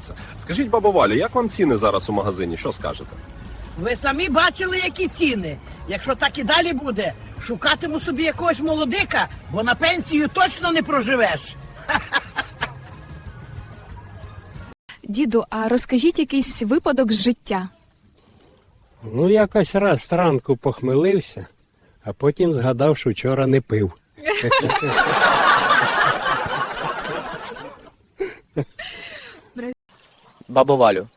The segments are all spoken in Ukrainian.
розходиться. Скажіть, бабу Валю, як вам ціни зараз у магазині? Що скажете? Ви самі бачили, які ціни. Якщо так і далі буде, шукатиму собі якогось молодика, бо на пенсію точно не проживеш. Діду, а розкажіть якийсь випадок з життя. Ну, якось раз зранку похмелився, а потім згадав, що вчора не пив. Бабо Валю,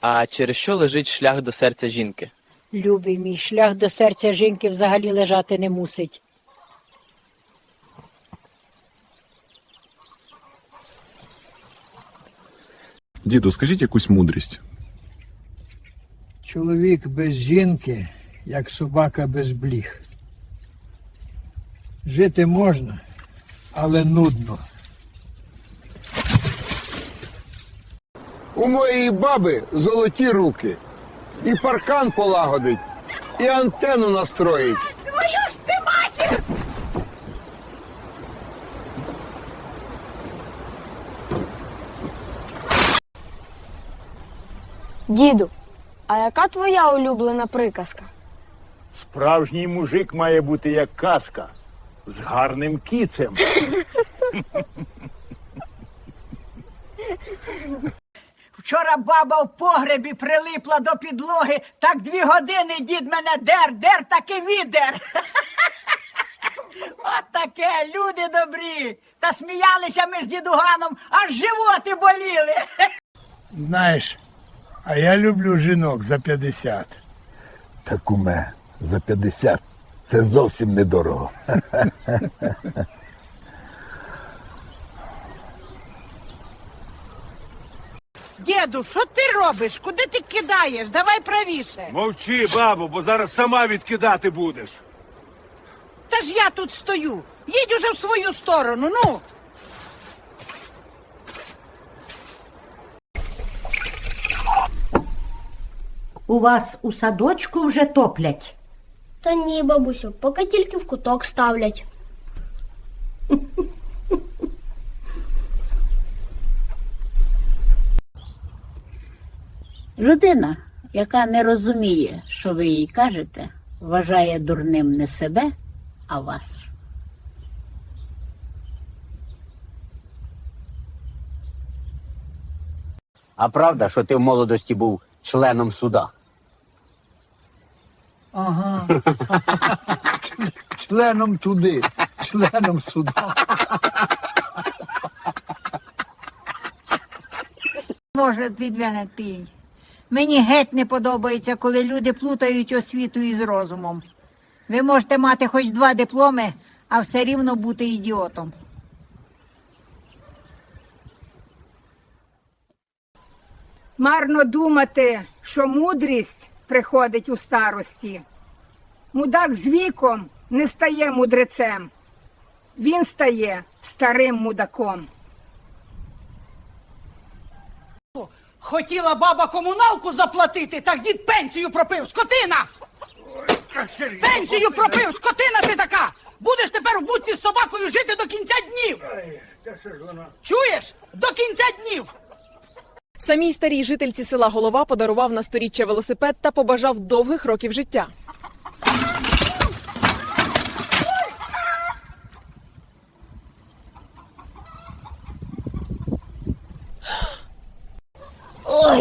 а через що лежить шлях до серця жінки? Любий мій шлях до серця жінки взагалі лежати не мусить. Діду, скажіть якусь мудрість. Чоловік без жінки, як собака без бліг. Жити можна, але нудно. У моєї баби золоті руки. І паркан полагодить, і антенну настроїть. Твою ж ти матір! Діду, а яка твоя улюблена приказка? Справжній мужик має бути як казка з гарним кіцем. Вчора баба в погребі прилипла до підлоги, так дві години дід мене дер, дер, так і відер. От таке, люди добрі. Та сміялися ми з дідуганом, аж животи боліли. Знаєш, а я люблю жінок за 50. Та куме, за 50 це зовсім недорого. Діду, що ти робиш? Куди ти кидаєш? Давай правіше. Мовчи, бабу, бо зараз сама відкидати будеш. Та ж я тут стою. Їдь уже в свою сторону, ну. У вас у садочку вже топлять. Та ні, бабусю, поки тільки в куток ставлять. Людина, яка не розуміє, що ви їй кажете, вважає дурним не себе, а вас. А правда, що ти в молодості був членом суда? Ага. Членом туди, членом суда. Може, від мене пій. Мені геть не подобається, коли люди плутають освіту із розумом. Ви можете мати хоч два дипломи, а все рівно бути ідіотом. Марно думати, що мудрість приходить у старості. Мудак з віком не стає мудрецем. Він стає старим мудаком. Хотіла баба комуналку заплатити, так дід пенсію пропив, скотина! Пенсію пропив, скотина ти така! Будеш тепер в будці з собакою жити до кінця днів! Чуєш? До кінця днів! Самій старій жительці села Голова подарував на сторіччя велосипед та побажав довгих років життя.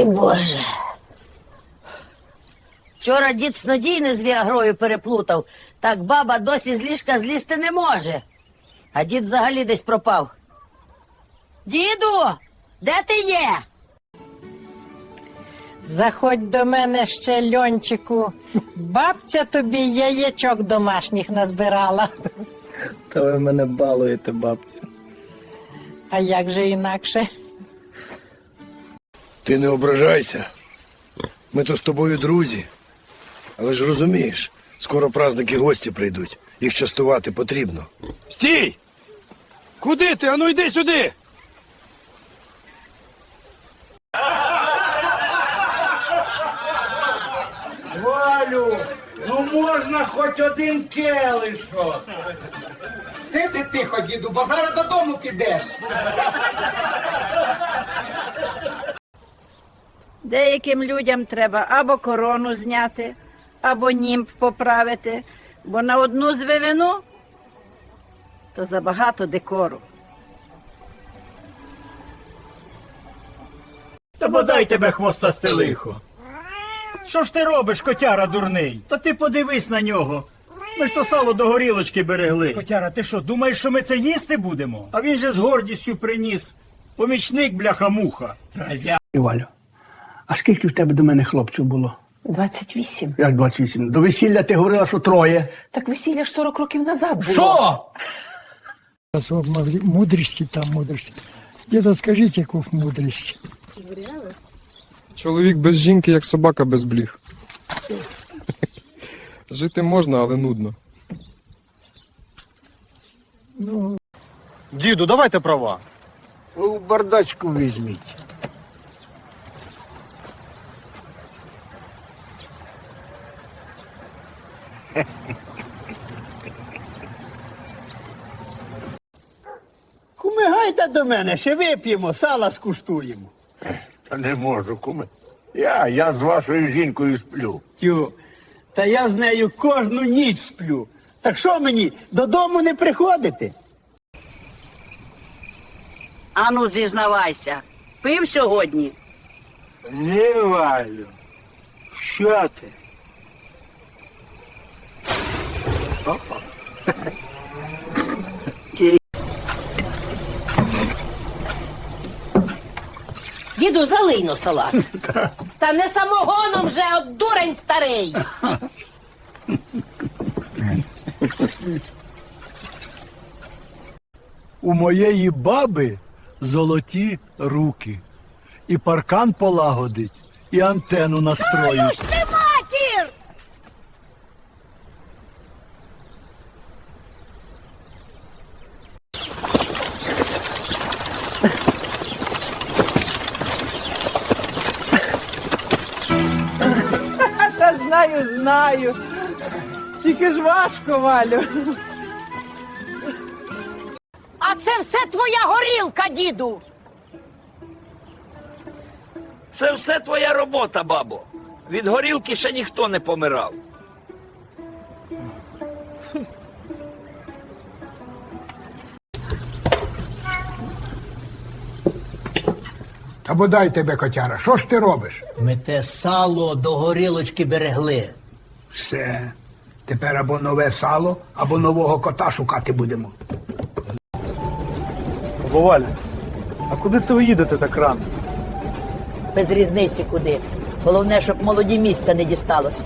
Боже. Вчора дід снодійне з віагрою переплутав, так баба досі з ліжка злізти не може. А дід взагалі десь пропав. Діду, де ти є? Заходь до мене ще льончику. Бабця тобі яєчок домашніх назбирала. Та ви мене балуєте, бабця. А як же інакше? Ти не ображайся. Ми то з тобою друзі. Але ж розумієш, скоро праздники гості прийдуть. Їх частувати потрібно. Стій! Куди ти? Ану йди сюди! Валю, ну можна хоч один келишок. Сиди тихо, діду, бо зараз додому підеш. Деяким людям треба або корону зняти, або німб поправити, бо на одну звивину то забагато декору. Та бодай тебе хвостасте лихо. Що ж ти робиш, котяра дурний? Та ти подивись на нього. Ми ж то сало до горілочки берегли. Котяра, ти що, думаєш, що ми це їсти будемо? А він же з гордістю приніс. Помічник бляха-муха. Разя. Валю, а скільки в тебе до мене хлопців було? 28. Як 28? До весілля ти говорила, що троє. Так весілля ж 40 років назад було. Що? Мудрості там мудрості. Діду, скажіть, яку мудрість? Чоловік без жінки, як собака без бліг. Жити можна, але нудно. Діду, давайте права. У бардачку візьміть. Куми гайда до мене, ще вип'ємо, сала скуштуємо. Та не можу, куме. Я, я з вашою жінкою сплю. Тю, та я з нею кожну ніч сплю. Так що мені, додому не приходити? Ану, зізнавайся, пив сьогодні? Не Валю. Що ти? Діду, залий но салат. Та не самогоном вже, от дурень старий. У моєї баби золоті руки. І паркан полагодить, і антенну настроїть. Знаю, знаю. Тільки ж важко, Валю. А це все твоя горілка, діду. Це все твоя робота, бабо. Від горілки ще ніхто не помирав. Бодай тебе, котяра, що ж ти робиш? Ми те сало до горілочки берегли. Все. Тепер або нове сало, або нового кота шукати будемо. Валя, а куди це ви їдете так рано? Без різниці куди. Головне, щоб молоді місця не дісталося.